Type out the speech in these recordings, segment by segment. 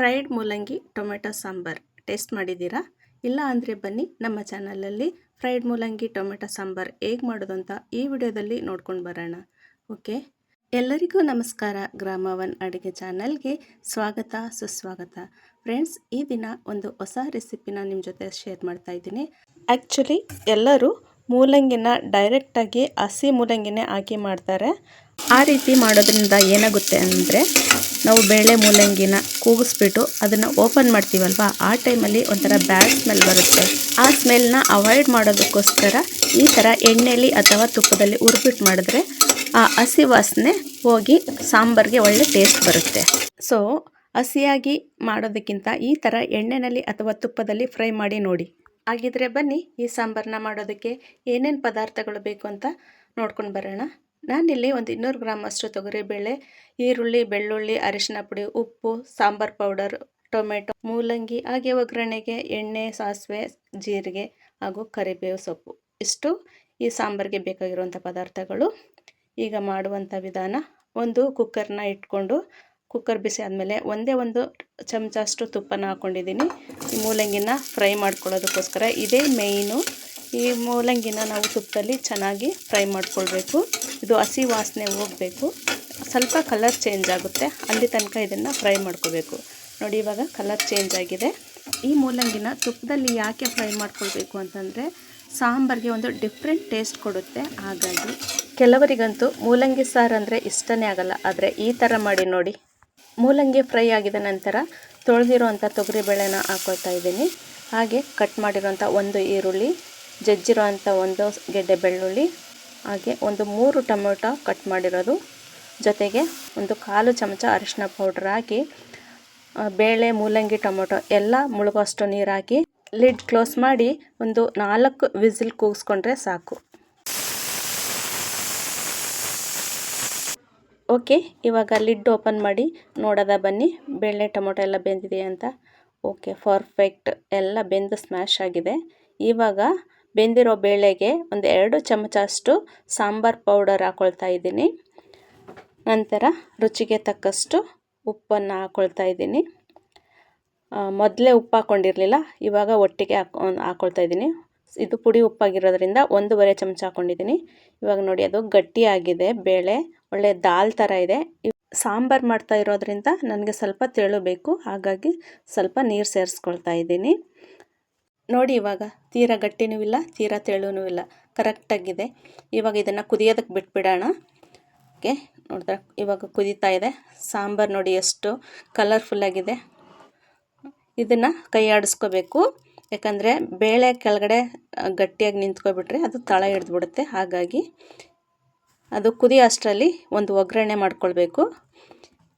Fried ಮೂಲಂಗಿ, tomato sambar. Taste ಮಾಡಿದ್ದೀರಾ? ಇಲ್ಲ ಅಂದರೆ ಬನ್ನಿ ನಮ್ಮ ಚಾನಲಲ್ಲಿ ಫ್ರೈಡ್ ಮೂಲಂಗಿ, ಟೊಮೆಟೊ ಸಾಂಬಾರ್ ಹೇಗೆ ಮಾಡೋದು ಅಂತ ಈ ವಿಡಿಯೋದಲ್ಲಿ ನೋಡ್ಕೊಂಡು ಬರೋಣ. ಓಕೆ? ಎಲ್ಲರಿಗೂ ನಮಸ್ಕಾರ. ಗ್ರಾಮವನ್ ಅಡುಗೆ ಚಾನಲ್ಗೆ ಸ್ವಾಗತ, ಸುಸ್ವಾಗತ. ಫ್ರೆಂಡ್ಸ್, ಈ ದಿನ ಒಂದು ಹೊಸ ರೆಸಿಪಿನ ನಿಮ್ಮ ಜೊತೆ ಶೇರ್ ಮಾಡ್ತಾ ಇದ್ದೀನಿ. ಆ್ಯಕ್ಚುಲಿ ಎಲ್ಲರೂ ಮೂಲಂಗಿನ ಡೈರೆಕ್ಟಾಗಿ ಹಸಿ ಮೂಲಂಗಿನೇ ಹಾಕಿ ಮಾಡ್ತಾರೆ. ಆ ರೀತಿ ಮಾಡೋದ್ರಿಂದ ಏನಾಗುತ್ತೆ ಅಂದರೆ ನಾವು ಬೇಳೆ ಮೂಲಂಗಿನ ಕೂಗಿಸ್ಬಿಟ್ಟು ಅದನ್ನು ಓಪನ್ ಮಾಡ್ತೀವಲ್ವ? ಆ ಟೈಮಲ್ಲಿ ಒಂಥರ ಬ್ಯಾಡ್ ಸ್ಮೆಲ್ ಬರುತ್ತೆ. ಆ ಸ್ಮೆಲ್ನ ಅವಾಯ್ಡ್ ಮಾಡೋದಕ್ಕೋಸ್ಕರ ಈ ಥರ ಎಣ್ಣೆಯಲ್ಲಿ ಅಥವಾ ತುಪ್ಪದಲ್ಲಿ ಹುರ್ಬಿಟ್ಟು ಮಾಡಿದ್ರೆ ಆ ಹಸಿ ವಾಸನೆ ಹೋಗಿ ಸಾಂಬಾರಿಗೆ ಒಳ್ಳೆ ಟೇಸ್ಟ್ ಬರುತ್ತೆ. ಸೊ ಹಸಿಯಾಗಿ ಮಾಡೋದಕ್ಕಿಂತ ಈ ಥರ ಎಣ್ಣೆಯಲ್ಲಿ ಅಥವಾ ತುಪ್ಪದಲ್ಲಿ ಫ್ರೈ ಮಾಡಿ ನೋಡಿ. ಹಾಗಿದ್ರೆ ಬನ್ನಿ ಈ ಸಾಂಬಾರನ್ನ ಮಾಡೋದಕ್ಕೆ ಏನೇನು ಪದಾರ್ಥಗಳು ಬೇಕು ಅಂತ ನೋಡ್ಕೊಂಡು ಬರೋಣ. ನಾನಿಲ್ಲಿ ಒಂದು ಇನ್ನೂರು ಗ್ರಾಮ್ ಅಷ್ಟು ತೊಗರಿಬೇಳೆ, ಈರುಳ್ಳಿ, ಬೆಳ್ಳುಳ್ಳಿ, ಅರಿಶಿನ ಪುಡಿ, ಉಪ್ಪು, ಸಾಂಬಾರು ಪೌಡರ್, ಟೊಮೆಟೊ, ಮೂಲಂಗಿ ಹಾಗೆ ಒಗ್ಗರಣೆಗೆ ಎಣ್ಣೆ, ಸಾಸಿವೆ, ಜೀರಿಗೆ ಹಾಗೂ ಕರಿಬೇವು ಸೊಪ್ಪು. ಇಷ್ಟು ಈ ಸಾಂಬಾರಿಗೆ ಬೇಕಾಗಿರುವಂಥ ಪದಾರ್ಥಗಳು. ಈಗ ಮಾಡುವಂಥ ವಿಧಾನ, ಒಂದು ಕುಕ್ಕರ್ನ ಇಟ್ಕೊಂಡು, ಕುಕ್ಕರ್ ಬಿಸಿ ಆದಮೇಲೆ ಒಂದೇ ಒಂದು ಚಮಚ ಅಷ್ಟು ತುಪ್ಪನ ಹಾಕ್ಕೊಂಡಿದ್ದೀನಿ ಈ ಮೂಲಂಗಿನ ಫ್ರೈ ಮಾಡ್ಕೊಳ್ಳೋದಕ್ಕೋಸ್ಕರ ಇದೇ ಮೇಯ್ನು. ಈ ಮೂಲಂಗಿನ ನಾವು ತುಪ್ಪದಲ್ಲಿ ಚೆನ್ನಾಗಿ ಫ್ರೈ ಮಾಡ್ಕೊಳ್ಬೇಕು. ಇದು ಹಸಿ ವಾಸನೆ ಹೋಗಬೇಕು. ಸ್ವಲ್ಪ ಕಲರ್ ಚೇಂಜ್ ಆಗುತ್ತೆ. ಅಲ್ಲಿ ತನಕ ಇದನ್ನು ಫ್ರೈ ಮಾಡ್ಕೋಬೇಕು. ನೋಡಿ ಇವಾಗ ಕಲರ್ ಚೇಂಜ್ ಆಗಿದೆ. ಈ ಮೂಲಂಗಿನ ತುಪ್ಪದಲ್ಲಿ ಯಾಕೆ ಫ್ರೈ ಮಾಡ್ಕೊಳ್ಬೇಕು ಅಂತಂದರೆ ಸಾಂಬಾರಿಗೆ ಒಂದು ಡಿಫ್ರೆಂಟ್ ಟೇಸ್ಟ್ ಕೊಡುತ್ತೆ. ಹಾಗಾಗಿ ಕೆಲವರಿಗಂತೂ ಮೂಲಂಗಿ ಸಾರು ಅಂದರೆ ಇಷ್ಟನೇ ಆಗಲ್ಲ. ಆದರೆ ಈ ಥರ ಮಾಡಿ ನೋಡಿ. ಮೂಲಂಗಿ ಫ್ರೈ ಆಗಿದ ನಂತರ ತೊಳೆದಿರುವಂಥ ತೊಗರಿಬೇಳೆನ ಹಾಕೊಳ್ತಾ ಇದ್ದೀನಿ. ಹಾಗೆ ಕಟ್ ಮಾಡಿರೋಂಥ ಒಂದು ಈರುಳ್ಳಿ ಜಜ್ಜಿರೋ ಅಂಥ ಒಂದು ಗೆಡ್ಡೆ ಬೆಳ್ಳುಳ್ಳಿ ಹಾಗೆ ಒಂದು ಮೂರು ಟೊಮೊಟೊ ಕಟ್ ಮಾಡಿರೋದು. ಜೊತೆಗೆ ಒಂದು ಕಾಲು ಚಮಚ ಅರಿಶಿನ ಪೌಡ್ರ್ ಹಾಕಿ ಬೇಳೆ, ಮೂಲಂಗಿ, ಟೊಮೊಟೊ ಎಲ್ಲ ಮುಳುಗೋಷ್ಟು ನೀರು ಹಾಕಿ, ಲಿಡ್ ಕ್ಲೋಸ್ ಮಾಡಿ ಒಂದು ನಾಲ್ಕು ವಿಸಿಲ್ ಕೂಗಿಸ್ಕೊಂಡ್ರೆ ಸಾಕು. ಓಕೆ, ಇವಾಗ ಲಿಡ್ ಓಪನ್ ಮಾಡಿ ನೋಡೋದ ಬನ್ನಿ, ಬೇಳೆ, ಟೊಮೊಟೊ ಎಲ್ಲ ಬೆಂದಿದೆ ಅಂತ. ಓಕೆ, ಪರ್ಫೆಕ್ಟ್ ಎಲ್ಲ ಬೆಂದು ಸ್ಮ್ಯಾಶ್ ಆಗಿದೆ. ಇವಾಗ ಬೆಂದಿರೋ ಬೇಳೆಗೆ ಒಂದು ಎರಡು ಚಮಚ ಅಷ್ಟು ಸಾಂಬಾರ್ ಪೌಡರ್ ಹಾಕ್ಕೊಳ್ತಾ ಇದ್ದೀನಿ. ನಂತರ ರುಚಿಗೆ ತಕ್ಕಷ್ಟು ಉಪ್ಪನ್ನು ಹಾಕ್ಕೊಳ್ತಾ ಇದ್ದೀನಿ. ಮೊದಲೇ ಉಪ್ಪು ಹಾಕ್ಕೊಂಡಿರಲಿಲ್ಲ ಇವಾಗ ಒಟ್ಟಿಗೆ ಹಾಕೊ ಹಾಕ್ಕೊಳ್ತಾ ಇದ್ದೀನಿ. ಇದು ಪುಡಿ ಉಪ್ಪಾಗಿರೋದ್ರಿಂದ ಒಂದೂವರೆ ಚಮಚ ಹಾಕ್ಕೊಂಡಿದ್ದೀನಿ ಇವಾಗ ನೋಡಿ, ಅದು ಗಟ್ಟಿಯಾಗಿದೆ ಬೇಳೆ, ಒಳ್ಳೆ ದಾಲ್ ಥರ ಇದೆ. ಸಾಂಬಾರು ಮಾಡ್ತಾ ಇರೋದ್ರಿಂದ ನನಗೆ ಸ್ವಲ್ಪ ತೆಳು ಬೇಕು, ಹಾಗಾಗಿ ಸ್ವಲ್ಪ ನೀರು ಸೇರಿಸ್ಕೊಳ್ತಾ ಇದ್ದೀನಿ. ನೋಡಿ ಇವಾಗ, ತೀರಾ ಗಟ್ಟಿನೂ ಇಲ್ಲ, ತೀರಾ ತೆಳುನೂ ಇಲ್ಲ, ಕರೆಕ್ಟಾಗಿದೆ. ಇವಾಗ ಇದನ್ನು ಕುದಿಯೋದಕ್ಕೆ ಬಿಟ್ಬಿಡೋಣ. ಓಕೆ, ನೋಡಿದ್ರೆ ಇವಾಗ ಕುದೀತಾ ಇದೆ. ಸಾಂಬಾರು ನೋಡಿ ಎಷ್ಟು ಕಲರ್ಫುಲ್ಲಾಗಿದೆ ಇದನ್ನು ಕೈ ಆಡಿಸ್ಕೋಬೇಕು ಯಾಕಂದರೆ ಬೇಳೆ ಕೆಳಗಡೆ ಗಟ್ಟಿಯಾಗಿ ನಿಂತ್ಕೊಬಿಟ್ರೆ ಅದು ತಳ ಹಿಡಿದ್ಬಿಡುತ್ತೆ ಹಾಗಾಗಿ ಅದು ಕುದಿಯೋ ಅಷ್ಟರಲ್ಲಿ ಒಂದು ಒಗ್ಗರಣೆ ಮಾಡ್ಕೊಳ್ಬೇಕು.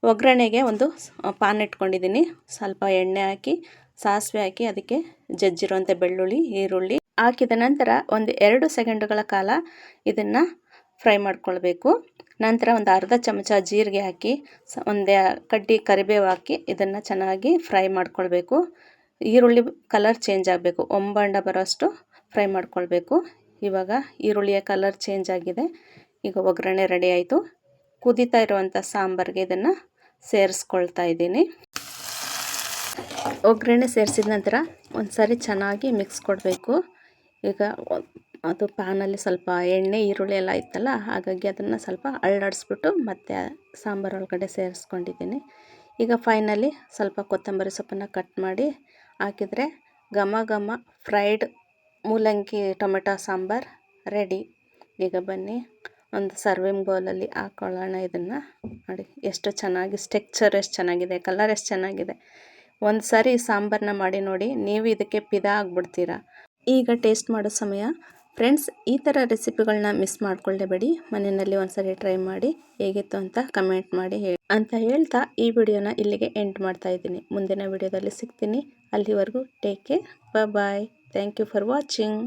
ಒಗ್ಗರಣೆಗೆ ಒಂದು ಪಾನ್ ಇಟ್ಕೊಂಡಿದ್ದೀನಿ. ಸ್ವಲ್ಪ ಎಣ್ಣೆ ಹಾಕಿ ಸಾಸಿವೆ ಹಾಕಿ ಅದಕ್ಕೆ ಜಜ್ಜಿರುವಂಥ ಬೆಳ್ಳುಳ್ಳಿ, ಈರುಳ್ಳಿ ಹಾಕಿದ ನಂತರ ಒಂದು ಎರಡು ಸೆಕೆಂಡುಗಳ ಕಾಲ ಇದನ್ನು ಫ್ರೈ ಮಾಡ್ಕೊಳ್ಬೇಕು. ನಂತರ ಒಂದು ಅರ್ಧ ಚಮಚ ಜೀರಿಗೆ ಹಾಕಿ ಒಂದೇ ಕಡ್ಡಿ ಕರಿಬೇವು ಹಾಕಿ ಇದನ್ನು ಚೆನ್ನಾಗಿ ಫ್ರೈ ಮಾಡ್ಕೊಳ್ಬೇಕು. ಈರುಳ್ಳಿ ಕಲರ್ ಚೇಂಜ್ ಆಗಬೇಕು. ಒಂಬಂಡ ಬರೋಷ್ಟು ಫ್ರೈ ಮಾಡ್ಕೊಳ್ಬೇಕು. ಇವಾಗ ಈರುಳ್ಳಿಯ ಕಲರ್ ಚೇಂಜ್ ಆಗಿದೆ. ಈಗ ಒಗ್ಗರಣೆ ರೆಡಿ ಆಯಿತು. ಕುದೀತಾ ಇರುವಂಥ ಸಾಂಬಾರಿಗೆ ಇದನ್ನು ಸೇರಿಸ್ಕೊಳ್ತಾ ಇದ್ದೀನಿ. ಒಗ್ಗರಣೆ ಸೇರಿಸಿದ ನಂತರ ಒಂದು ಸಾರಿ ಚೆನ್ನಾಗಿ ಮಿಕ್ಸ್ ಕೊಡಬೇಕು. ಈಗ ಅದು ಪ್ಯಾನಲ್ಲಿ ಸ್ವಲ್ಪ ಎಣ್ಣೆ, ಈರುಳ್ಳಿ ಎಲ್ಲ ಇತ್ತಲ್ಲ, ಹಾಗಾಗಿ ಅದನ್ನು ಸ್ವಲ್ಪ ಅಳ್ಳಾಡಿಸ್ಬಿಟ್ಟು ಮತ್ತೆ ಸಾಂಬಾರು ಒಳಗಡೆ ಸೇರಿಸ್ಕೊಂಡಿದ್ದೀನಿ. ಈಗ ಫೈನಲಿ ಸ್ವಲ್ಪ ಕೊತ್ತಂಬರಿ ಸೊಪ್ಪನ್ನು ಕಟ್ ಮಾಡಿ ಹಾಕಿದರೆ ಘಮ ಘಮ ಫ್ರೈಡ್ ಮೂಲಂಗಿ, ಟೊಮೆಟೊ, ಸಾಂಬಾರು ರೆಡಿ ಈಗ ಬನ್ನಿ, ಒಂದು ಸರ್ವಿಂಗ್ ಬೌಲಲ್ಲಿ ಹಾಕ್ಕೊಳ್ಳೋಣ ಇದನ್ನು. ನೋಡಿ, ಎಷ್ಟು ಚೆನ್ನಾಗಿ ಸ್ಟೆಕ್ಚರ್ ಎಷ್ಟು ಚೆನ್ನಾಗಿದೆ ಕಲರ್ ಎಷ್ಟು ಚೆನ್ನಾಗಿದೆ. ಒಂದು ಸಾರಿ ಸಾಂಬಾರನ್ನ ಮಾಡಿ ನೋಡಿ, ನೀವು ಇದಕ್ಕೆ ಪಿದ ಆಗಿಬಿಡ್ತೀರಾ. ಈಗ ಟೇಸ್ಟ್ ಮಾಡೋ ಸಮಯ. ಫ್ರೆಂಡ್ಸ್, ಈ ಥರ ರೆಸಿಪಿಗಳನ್ನ ಮಿಸ್ ಮಾಡ್ಕೊಳ್ಳೇಬೇಡಿ ಮನೆಯಲ್ಲಿ ಒಂದು ಸಾರಿ ಟ್ರೈ ಮಾಡಿ, ಹೇಗಿತ್ತು ಅಂತ ಕಮೆಂಟ್ ಮಾಡಿ ಹೇಳಿ. ಅಂತ ಹೇಳ್ತಾ ಈ ವಿಡಿಯೋನ ಇಲ್ಲಿಗೆ ಎಂಡ್ ಮಾಡ್ತಾ ಇದ್ದೀನಿ. ಮುಂದಿನ ವಿಡಿಯೋದಲ್ಲಿ ಸಿಗ್ತೀನಿ. ಅಲ್ಲಿವರೆಗೂ take care bye thank you for watching